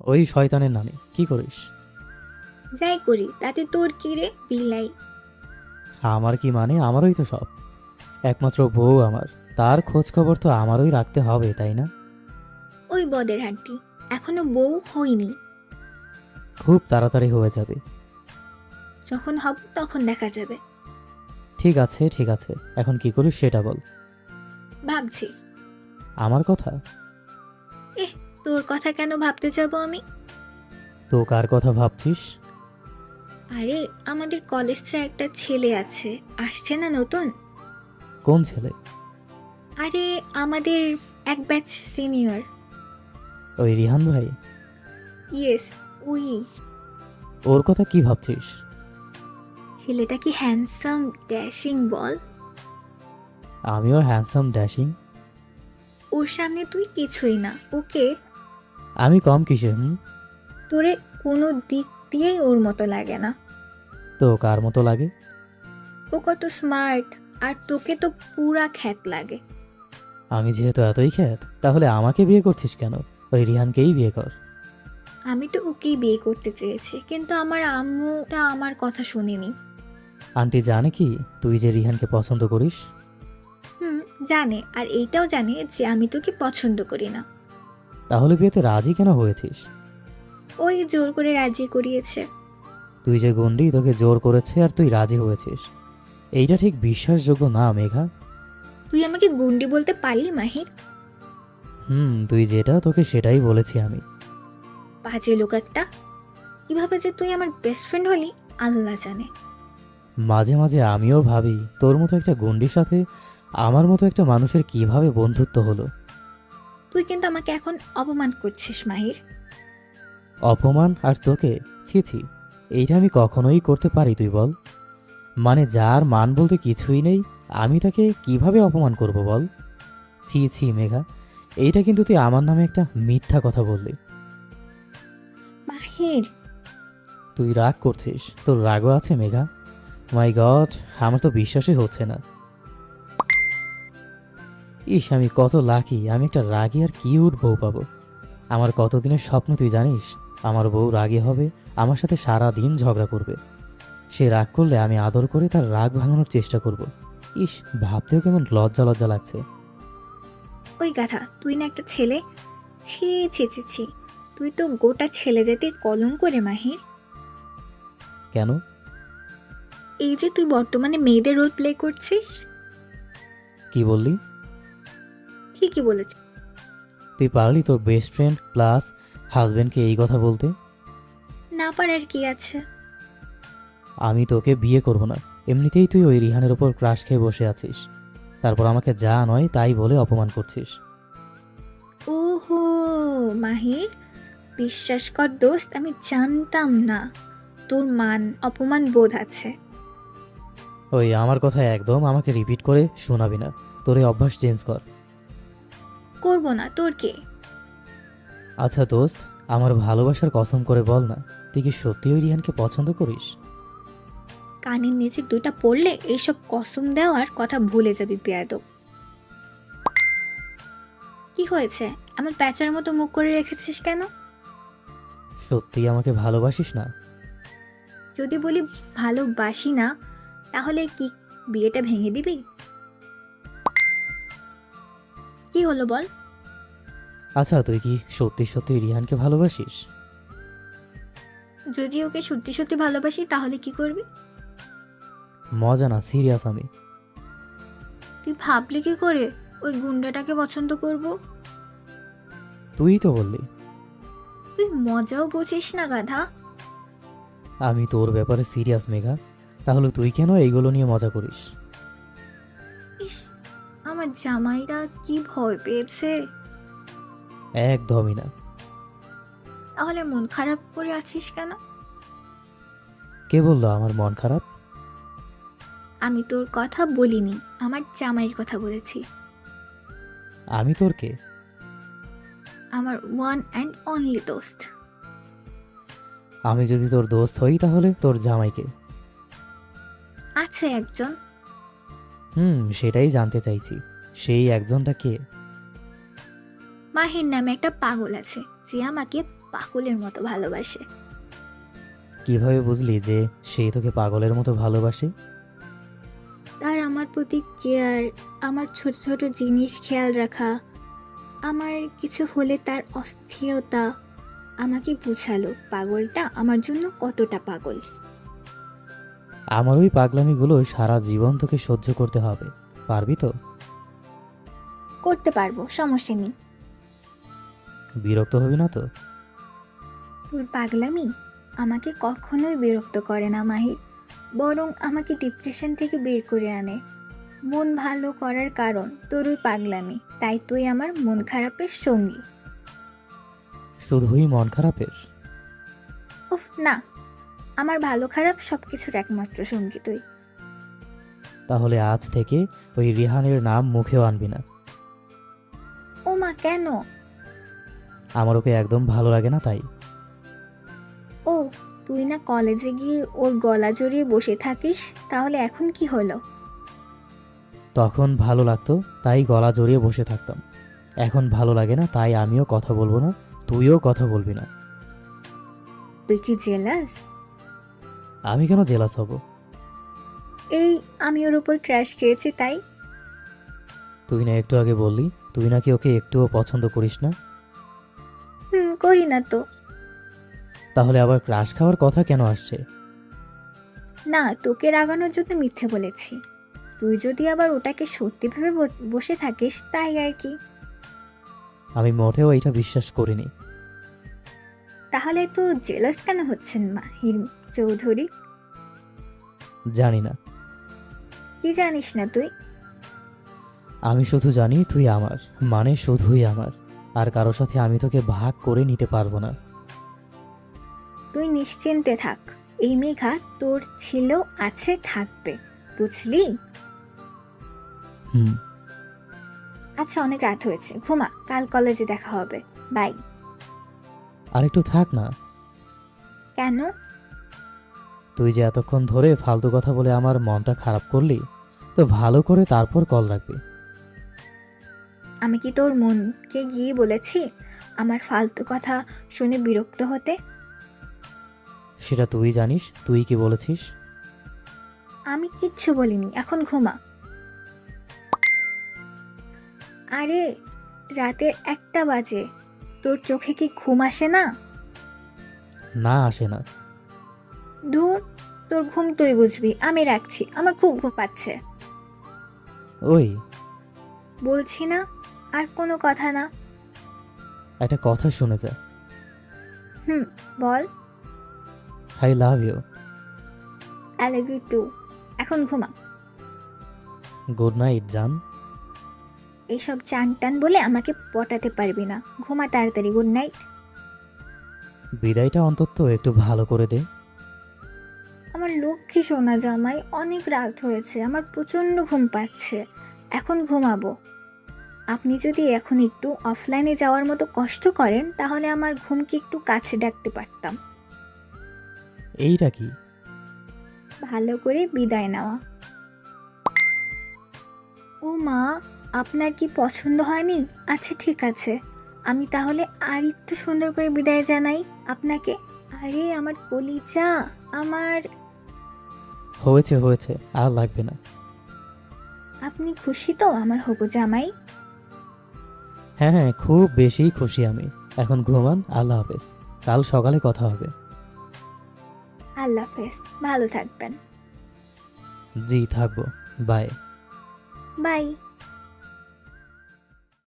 ওই শয়তানের নানি কি করিস? যাই করি তাতে তোর কি রে? বিলাই আমার কি মানে? আমারই তো সব। একমাত্র বউ আমার। তার খোঁজ খবর তো আমারই রাখতে হবে তাই না? ওই বদের হাড্ডি এখনও বউ হইনি খুব তাড়াতাড়ি হয়ে যাবে। যখন হব তখন দেখা যাবে। ঠিক আছে ঠিক আছে। এখন কি করিস সেটা বল। ভাবছি। আমার কথা? তোর কথা কেন ভাবতে যাব আমি? তো কার কথা ভাবছিস? আরে আমাদের কলেজে একটা ছেলে আছে। আসছে না নতুন? কোন ছেলে? আরে আমাদের এক ব্যাচ সিনিয়র ওই রিহান ভাই? ইয়েস উই ওর কথা কি ভাবছিস? ছেলেটা কি হ্যান্ডসাম ড্যাশিং বল। আমিও হ্যান্ডসাম ড্যাশিং ওর সামনে তুই কিছুই না ওকে আমি কম কিসে হুম? তোরে কোনো দিক দিয়েই ওর মতো লাগে না। তো কার মতো লাগে? ও কত স্মার্ট আর তোকে তো পুরা খ্যাত লাগে। আমি যেহেতু এতই খ্যাত তাহলে আমাকে বিয়ে করছিস কেন? ওই রিহানকেই বিয়ে কর। আমি তো ওকেই বিয়ে করতে চেয়েছি কিন্তু আমার আম্মুটা আমার কথা শুনেনি। আন্টি জানে কি তুই যে রিহানকে পছন্দ করিস? হুম জানে আর এইটাও জানে যে আমি তোকে পছন্দ করি না। তাহলে বিয়েতে রাজি কেন হয়েছিস? ওই জোর করে রাজি করিয়েছে। তুই যে গন্ডি তোকে জোর করেছে আর তুই রাজি হয়েছিস। এইটা ঠিক বিশ্বাসযোগ্য না মেঘা? তুই আমাকে গুন্ডি বলতে পারলি মাহির? হুম তুই যেটা তোকে সেটাই বলেছি আমি। বাজে লোক একটা। কীভাবে যে তুই আমার বেস্ট ফ্রেন্ড হলি আল্লাহ জানে। মাঝে মাঝে আমিও ভাবি তোর মতো একটা গন্ডির সাথে আমার মতো একটা মানুষের কীভাবে বন্ধুত্ব হলো? তুই কিন্তু আমাকে এখন অপমান করছিস মাহির। অপমান আর তোকে? ছি ছি। এইটা আমি কখনোই করতে পারি তুই বল। মানে যার মান বলতে কিছুই নেই আমি তাকে কীভাবে অপমান করব বল? ছি ছি মেঘা। এইটা কিন্তু তুই আমার নামে একটা মিথ্যা কথা বললি। মাহির। তুই রাগ করছিস। তোর রাগও আছে মেঘা। মাই গড আমার তো বিশ্বাসই হচ্ছে না। ইস আমি কত লাকি আমি একটা রাগী আর কিউট বউ পাবো? আমার কতদিনের স্বপ্ন তুই জানিস? আমার বউ রাগী হবে আমার সাথে সারা দিন ঝগড়া করবে। সে রাগ করলে আমি আদর করে তার রাগ ভাঙানোর চেষ্টা করব। ইস ভাবতেও কেমন লজ্জা লজ্জা লাগছে। ওই গাধা তুই না একটা ছেলে? ছি ছি ছি ছি। তুই তো গোটা ছেলে জাতির কলম করে মাহির কেন? এই যে তুই বর্তমানে মেয়েদের রোল প্লে করছিস? কি বললি? ঠিকই বলেছিস তুই পারলি তোর বেস্ট ফ্রেন্ড প্লাস হাজবেন্ডকে এই কথা বলতে? না পারার কি আছে? আমি তোকে বিয়ে করব না। এমনিতেই তুই ওই রিহানের ওপর ক্রাশ খেয়ে বসে আছিস। তারপর আমাকে যা নয় তাই বলে অপমান করছিস। ওহো মাহির বিশ্বাস কর দোস্ত আমি জানতাম না। তোর মান অপমান বোধ আছে। ওই আমার কথা একদম আমাকে রিপিট করে শোনাবি না। তোর এই অভ্যাস চেঞ্জ কর। করব না তোর কে? আচ্ছা দোস্ত আমার ভালোবাসার কসম করে বল না তুই কি সত্যি ওই রিহানকে পছন্দ করিস? কানের নিচে দুইটা পড়লে এইসব কসম দেওয়ার কথা ভুলে যাবি বেয়াদব। কি হয়েছে? আমার প্যাচার মতো মুখ করে রেখেছিস কেন? সত্যি আমাকে ভালোবাসিস না? যদি বলি ভালোবাসি না তাহলে কি বিয়েটা ভেঙে দিবি? কি হলো বল? আচ্ছা তুই কি সত্যি সত্যি রিহানকে ভালোবাসিস? যদি ওকে সত্যি সত্যি ভালোবাসি তাহলে কি করবি? মজা না সিরিয়াস আমি। তুই ভাবলি কি করে? ওই গুন্ডাটাকে পছন্দ করব? তুই তো বললি। তুই মজাও বুঝিস না গাধা। আমি তোর ব্যাপারে সিরিয়াস মেঘা। তাহলে তুই কেন এইগুলো নিয়ে মজা করিস? আমার জামাইরা কি ভয় পেয়েছে? একদমই না। তাহলে মন খারাপ করে আছিস কেন? কে বলল আমার মন খারাপ? আমি তোর কথা বলিনি আমার জামাইয়ের কথা বলেছি। আমি তোর কে? আমার ওয়ান অ্যান্ড অনলি দোস্ত। আমি যদি তোর দোস্ত হই তাহলে তোর জামাইকে আছে একজন। হুম সেটাই জানতে চাইছি। সেই একজনটা কে? মাহির নামে একটা পাগল আছে যে আমাকে পাগলের মতো ভালোবাসে। কীভাবে বুঝলি যে সে তোকে পাগলের মতো ভালোবাসে? তার আমার প্রতি কেয়ার আমার ছোট ছোট জিনিস খেয়াল রাখা আমার কিছু হলে তার অস্থিরতা আমাকে বুঝালো পাগলটা আমার জন্য কতটা পাগল। আমার ওই পাগলামিগুলো সারা জীবন তোকে সহ্য করতে হবে পারবি তো? করতে পারব সমস্যা নেই। বিরক্ত হবি না তো? তোর পাগলামি আমাকে কখনোই বিরক্ত করে না মাহির। বরং আমাকে ডিপ্রেশন থেকে বের করে আনে। মন ভালো করার কারণ তোর ওই পাগলামি তাই তুই আমার মন খারাপের সঙ্গী। শুধুই মন খারাপের? উফ না। আমার ভালো খারাপ সব কিছুর একমাত্র সঙ্গী তুই। তাহলে আজ থেকে ওই রিহানের নাম মুখেও আনবি না। কেন? আমার ওকে একদম ভালো লাগে না তাই। ও তুই না কলেজে গিয়ে ওর গলা জড়িয়ে বসে থাকিস তাহলে এখন কি হলো? তখন ভালো লাগতো তাই গলা জড়িয়ে বসে থাকতাম। এখন ভালো লাগে না তাই আমিও কথা বলব না তুইও কথা বলবি না। তুই কি জেলাস? আমি কেন জেলাস হব? এই আমি ওর উপর ক্র্যাশ খেয়েছি তাই। তুই না একটু আগে বললি তুই নাকি ওকে একটুও পছন্দ করিস না? হুম করি না তো। তাহলে আবার ক্রাশ খাওয়ার কথা কেন আসছে? না তোকে রাগানোর জন্য মিথ্যে বলেছি। তুই যদি আবার ওটাকে সত্যি ভেবে ব- বসে থাকিস তাই আর কি। আমি মোটেও এটা বিশ্বাস করিনি। তাহলে তো জেলাস কেন হচ্ছেন মাহির চৌধুরী? জানি না। কি জানিস না তুই? আমি শুধু জানি তুই আমার মানে শুধুই আমার আর কারও সাথে আমি তোকে ভাগ করে নিতে পারব না। তুই নিশ্চিন্তে থাক এই মেঘা তোর ছিল আছে থাকবে বুঝলি? হুম। আচ্ছা অনেক রাত হয়েছে ঘুমা কাল কলেজে দেখা হবে বাই। আর একটু থাক না। কেন? তুই যে এতক্ষণ ধরে ফালতু কথা বলে আমার মনটা খারাপ করলি তো ভালো করে তারপর কল রাখবি। আমি কি তোর মনকে গিয়ে বলেছি আমার ফালতু কথা শুনে বিরক্ত হতে? সেটা তুই জানিস তুই কি বলেছিস? আমি কিচ্ছু বলিনি এখন ঘুমা। আরে রাতের একটা বাজে। তোর চোখে কি ঘুম আসে না? না আসে না। দূর তোর ঘুম তুই বুঝবি আমি রাখছি আমার খুব ঘুম পাচ্ছে। ওই। বলছি না? আর কোনো কথা না। একটা কথা শুনে যা। হুম বল। I love you I love you too এখন ঘুমা। গুড নাইট জান এইসব চান টান বলে আমাকে পটাতে পারবি না। ঘুমা তাড়াতাড়ি গুড নাইট বিদায়টা অন্তত একটু ভালো করে দে। আমার লক্ষ্মী সোনা জামাই অনেক রাত হয়েছে। আমার প্রচণ্ড ঘুম পাচ্ছে। এখন ঘুমাবো। আপনি যদি এখন একটু অফলাইনে যাওয়ার মতো কষ্ট করেন তাহলে আমার ঘুমকে একটু কাছে ডাকতে পারতাম। এইটা কি? ভালো করে বিদায় নেওয়া। ও মা আপনার কি পছন্দ হয়নি? আচ্ছা ঠিক আছে। আমি তাহলে আর একটু সুন্দর করে বিদায় জানাই। আপনাকে আরে আমার কলিজা আমার হয়েছে হয়েছে আর লাগবে না। আপনি খুশি তো আমার হবু জামাই? হ্যাঁ হ্যাঁ খুব বেশি খুশি আমি। এখন ঘুমান আল্লাহ হাফেজ। কাল সকালে কথা হবে। আল্লাহ হাফেজ ভালো থাকবেন। জি থাকব। বাই। বাই।